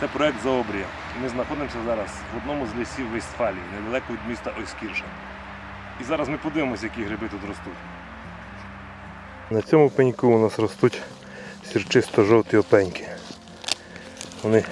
Це проект Заобрія. Ми знаходимося зараз в одному з лісів Вестфалії, недалеко від міста Ойскірша. І зараз ми подивимося, які гриби тут ростуть. На цьому пеньку у нас ростуть сірчисто-жовті опеньки. Вони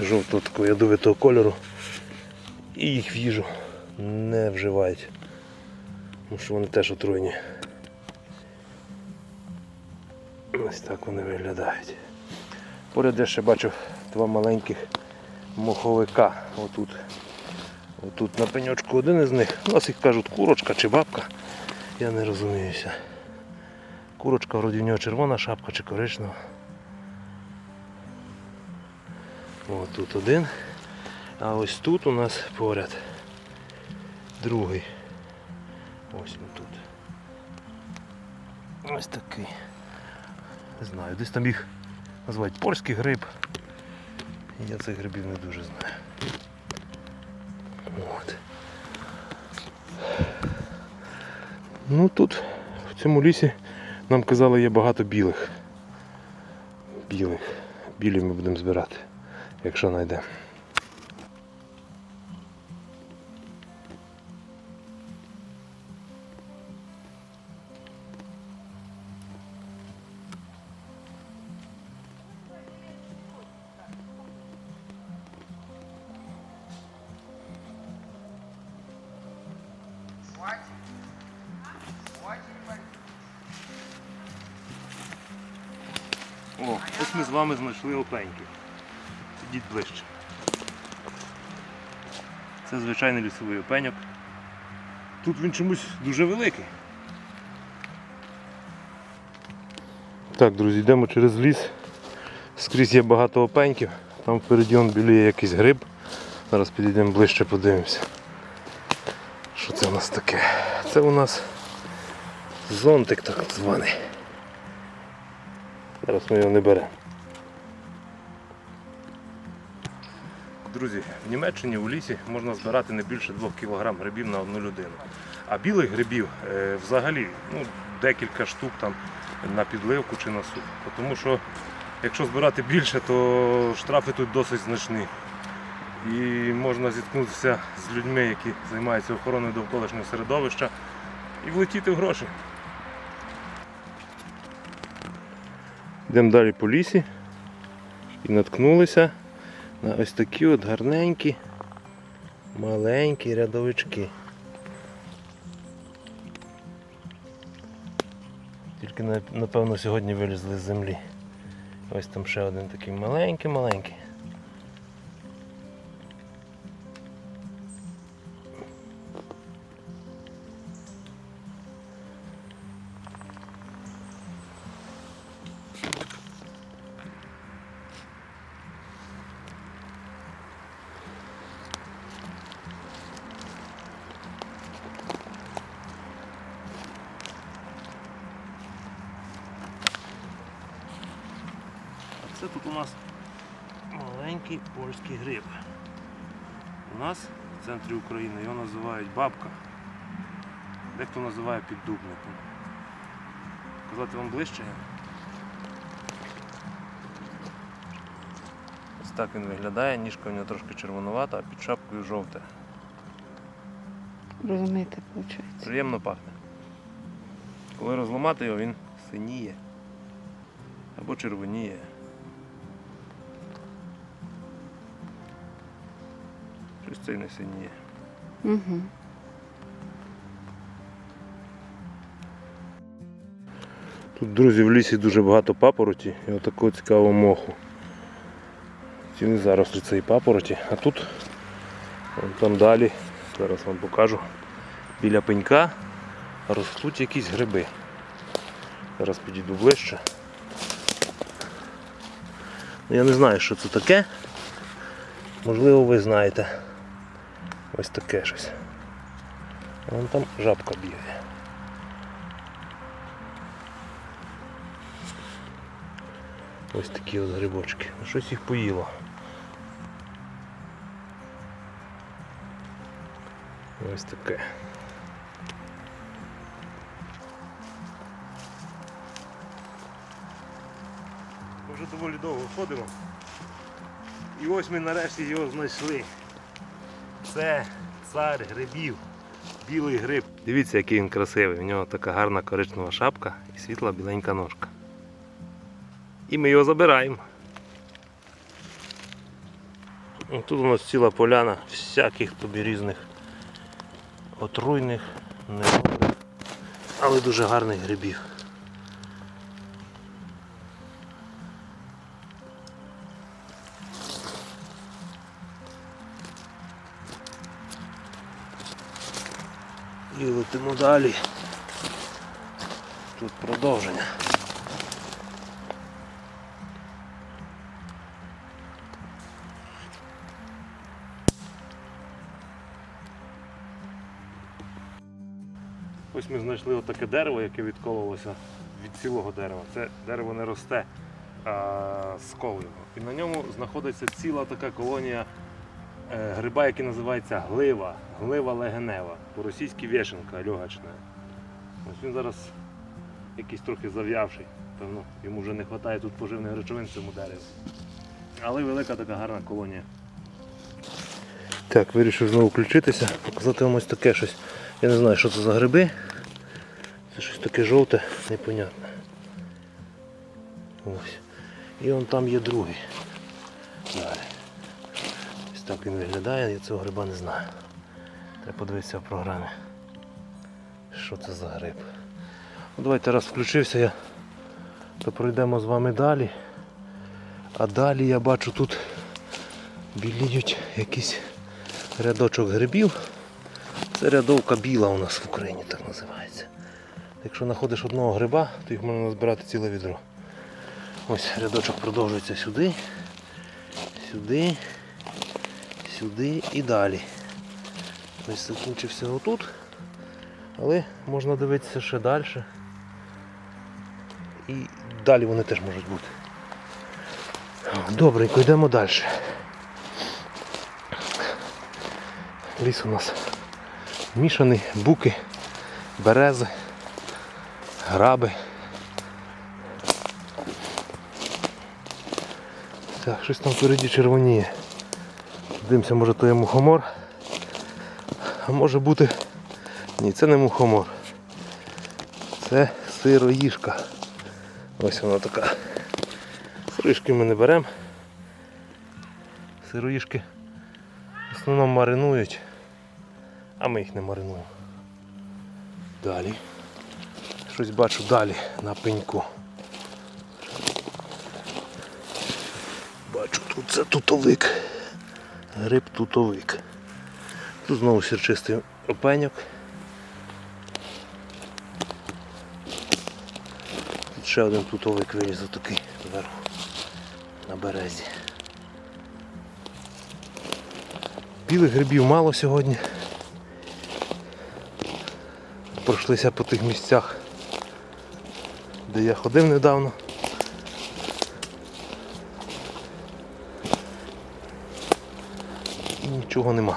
жовтого такого ядовитого кольору. І їх в їжу не вживають. Тому що вони теж отруйні. Ось так вони виглядають. Поряд я ще бачу два маленьких моховика. Отут. Отут на пеньочку один із них. У нас їх кажуть курочка чи бабка. Я не розуміюся. Курочка вроді в нього червона шапка чи коричнева. О, тут один. А ось тут у нас поряд другий. Ось він тут. Ось такий. Не знаю, десь там їх називають польський гриб. Я цих грибів не дуже знаю. От. Ну тут, в цьому лісі, нам казали, є багато білих. Білих. Білі ми будемо збирати, якщо знайдемо. О, ось ми з вами знайшли опеньки. Сидіть ближче. Це звичайний лісовий опеньок. Тут він чомусь дуже великий. Так, друзі, йдемо через ліс. Скрізь є багато опеньків. Там впереді он біліє якийсь гриб. Зараз підійдемо ближче, подивимося. Що це у нас таке? Це у нас зонтик так званий. Зараз ми його не беремо. Друзі, в Німеччині у лісі можна збирати не більше 2 кг грибів на одну людину. А білих грибів е, взагалі ну, декілька штук там на підливку чи на суп. Тому що якщо збирати більше, то штрафи тут досить значні. І можна зіткнутися з людьми, які займаються охороною довколишнього середовища, і влетіти в гроші. Йдемо далі по лісі і наткнулися на ось такі от гарненькі маленькі рядовички. Тільки напевно сьогодні вилізли з землі. Ось там ще один такий маленький-маленький. Це тут у нас маленький польський гриб. У нас в центрі України його називають бабка. Дехто називає піддубником. Казати вам ближче? Ось так він виглядає, ніжка в нього трошки червонувата, а під шапкою жовте. Розумієте, виходить. Приємно пахне. Коли розламати його, він синіє або червоніє. Щось це й не синіє. Угу. Тут, друзі, в лісі дуже багато папороті і отакого цікавого моху. Ціни зарослі цієї папороті, а тут вон там далі, зараз вам покажу, біля пенька ростуть якісь гриби. Зараз підійду ближче. Ну, Я не знаю, що це таке. Можливо, ви знаєте. Ось таке щось. Вон там жабка бігає. Ось такі от грибочки. Ну, Щось їх поїло. Ось таке. Вже доволі довго ходимо. І ось ми нарешті його знайшли. Це цар грибів. Білий гриб. Дивіться, який він красивий. У нього така гарна коричнева шапка і світла біленька ножка. І ми його забираємо. Тут у нас ціла поляна всяких тобі різних отруйних, недобрих, але дуже гарних грибів. І летимо далі. Тут продовження. Ось ми знайшли отаке дерево, яке відкололося від цілого дерева. Це дерево не росте, а скол його. І на ньому знаходиться ціла така колонія гриба, який називається глива, глива легенева, по-російськи вішенка льогачна. Ось він зараз якийсь трохи зав'явший. Певно, йому вже не вистачає тут поживних речовин цьому дереві. Але велика така гарна колонія. Так, вирішив знову включитися, показати вам ось таке щось. Я не знаю, що це за гриби. Це щось таке жовте, непонятне. Ось. І он там є другий. Далі. Так він виглядає, я цього гриба не знаю. Треба подивитися в програмі. Що це за гриб? Ну, давайте раз включився я, то пройдемо з вами далі. А далі я бачу тут біліють якийсь рядочок грибів. Це рядовка біла у нас в Україні так називається. Якщо знаходиш одного гриба, то їх можна назбирати ціле відро. Ось рядочок продовжується сюди, сюди, сюди і далі. Ось закінчився отут. Але можна дивитися ще далі. І далі вони теж можуть бути. Добренько, йдемо далі. Ліс у нас мішаний, буки, берези, граби. Так, щось там впереді червоніє. Дивимося, може то є мухомор. А може бути... Ні, це не мухомор. Це сироїжка. Ось вона така. Сироїжки ми не беремо. Сироїжки в основному маринують, а ми їх не маринуємо. Далі. Щось бачу далі на пеньку. Бачу, тут це тутовик. Гриб тутовик. Тут знову сірчистий опеньок. Тут ще один тутовик виліз отакий зверху на березі. Білих грибів мало сьогодні. Пройшлися по тих місцях, де я ходив недавно. Нічого нема.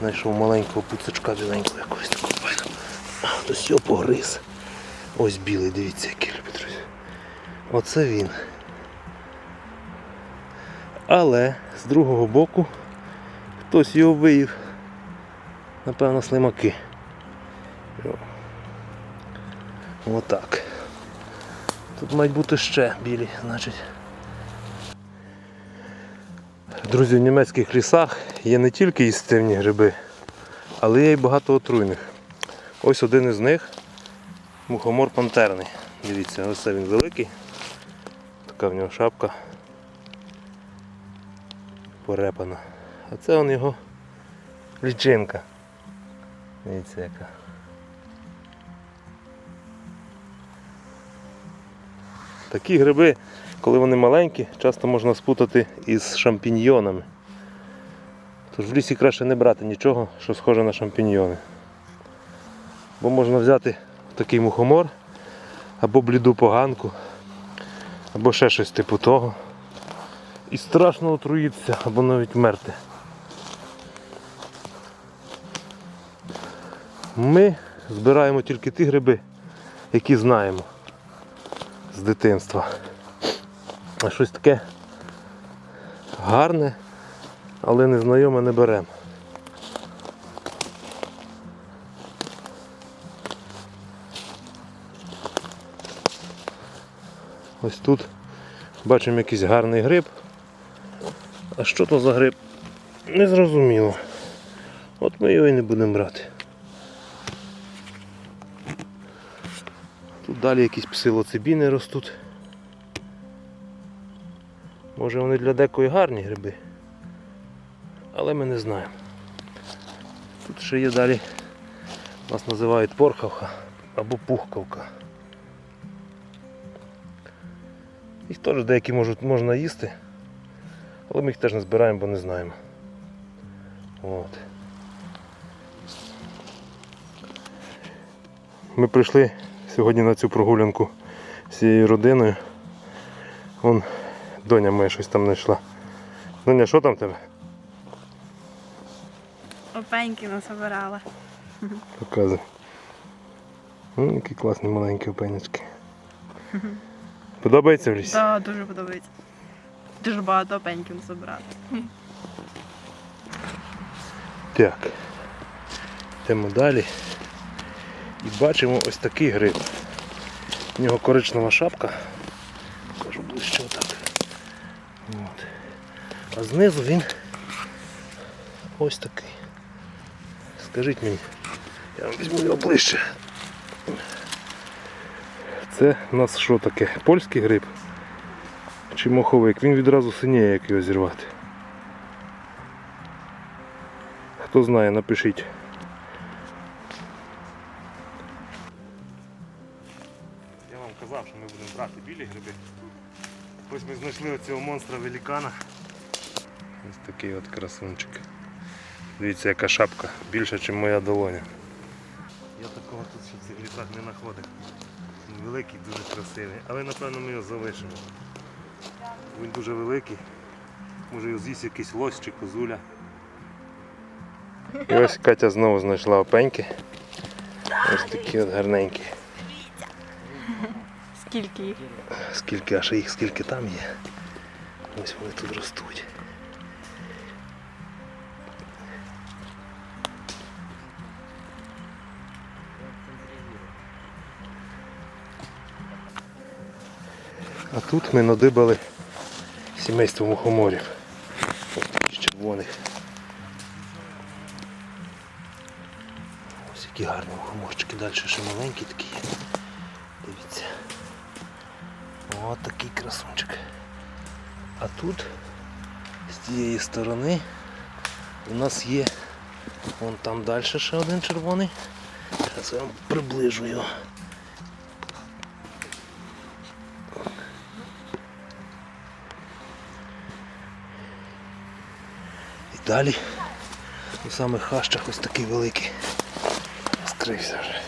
Знайшов маленького пуцачка біленького якогось такого файного. Хтось його погриз. Ось білий, дивіться, який любить, друзі. Оце він. Але з другого боку хтось його виїв. Напевно, слимаки. Отак. Тут мають бути ще білі, значить. Друзі, в німецьких лісах є не тільки їстивні гриби, але є й багато отруйних. Ось один із них мухомор пантерний. Дивіться, ось це він великий. Така в нього шапка порепана. А це он його лічинка. Дивіться яка. Такі гриби, коли вони маленькі, часто можна спутати із шампіньйонами. Тож в лісі краще не брати нічого, що схоже на шампіньйони. Бо можна взяти такий мухомор, або бліду поганку, або ще щось типу того. І страшно отруїтися, або навіть вмерти. Ми збираємо тільки ті гриби, які знаємо з дитинства. Щось таке гарне, але незнайоме не беремо. Ось тут бачимо якийсь гарний гриб. А що то за гриб? Незрозуміло. От ми його і не будемо брати. Далі якісь псилоцибіни ростуть. Може вони для декої гарні гриби. Але ми не знаємо. Тут ще є далі, нас називають порхавка або пухкавка. Їх теж деякі можуть, можна їсти, але ми їх теж не збираємо, бо не знаємо. От. Ми прийшли сьогодні на цю прогулянку з цією родиною. Вон доня моя щось там знайшла. Доня, що там в тебе? Опеньки насобирала. Показуй. Ну, які класні маленькі опенечки. Подобається в лісі? Так, дуже подобається. Дуже багато опеньків насобирати. Так. Йдемо далі. І бачимо ось такий гриб. У нього коричнева шапка. Кажу ближче отак. От. А знизу він ось такий. Скажіть мені, я вам візьму його ближче. Це у нас що таке? Польський гриб? Чи моховик? Він відразу синіє, як його зірвати. Хто знає, напишіть. Ось ми знайшли оцього монстра великана. Ось такий от красунчик. Дивіться, яка шапка, більша, ніж моя долоня. Я такого тут ще в цих лісах не знаходив. Він великий, дуже красивий, але напевно ми його залишимо. Він дуже великий. Може його з'їсть якийсь лось чи козуля. І ось Катя знову знайшла опеньки. Ось такі от гарненькі. Скільки їх? Скільки, аж їх скільки там є. Ось вони тут ростуть. А тут ми надибали сімейство мухоморів. Ось таких червоних. Ось які гарні мухоморчики. Далі ще маленькі такі. Дивіться. Ось такий красунчик. А тут з тієї сторони у нас є вон там далі ще один червоний. Зараз я вам приближу його. І далі у самих хащах ось такий великий. Скрився вже.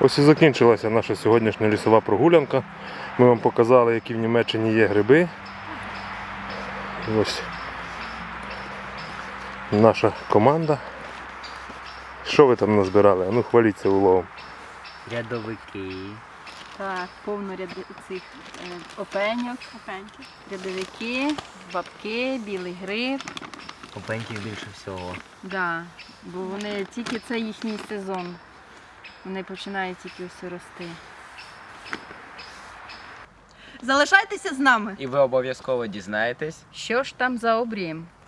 Ось і закінчилася наша сьогоднішня лісова прогулянка. Ми вам показали, які в Німеччині є гриби. Ось наша команда. Що ви там назбирали? А ну хваліться уловом. Рядовики. Так, повно ряд цих е, опеньок, Опеньки. рядовики, бабки, білий гриб. Опеньків більше всього. Да, бо вони тільки це їхній сезон. Вони починають тільки ось рости. Залишайтеся з нами. І ви обов'язково дізнаєтесь. Що ж там за обрім?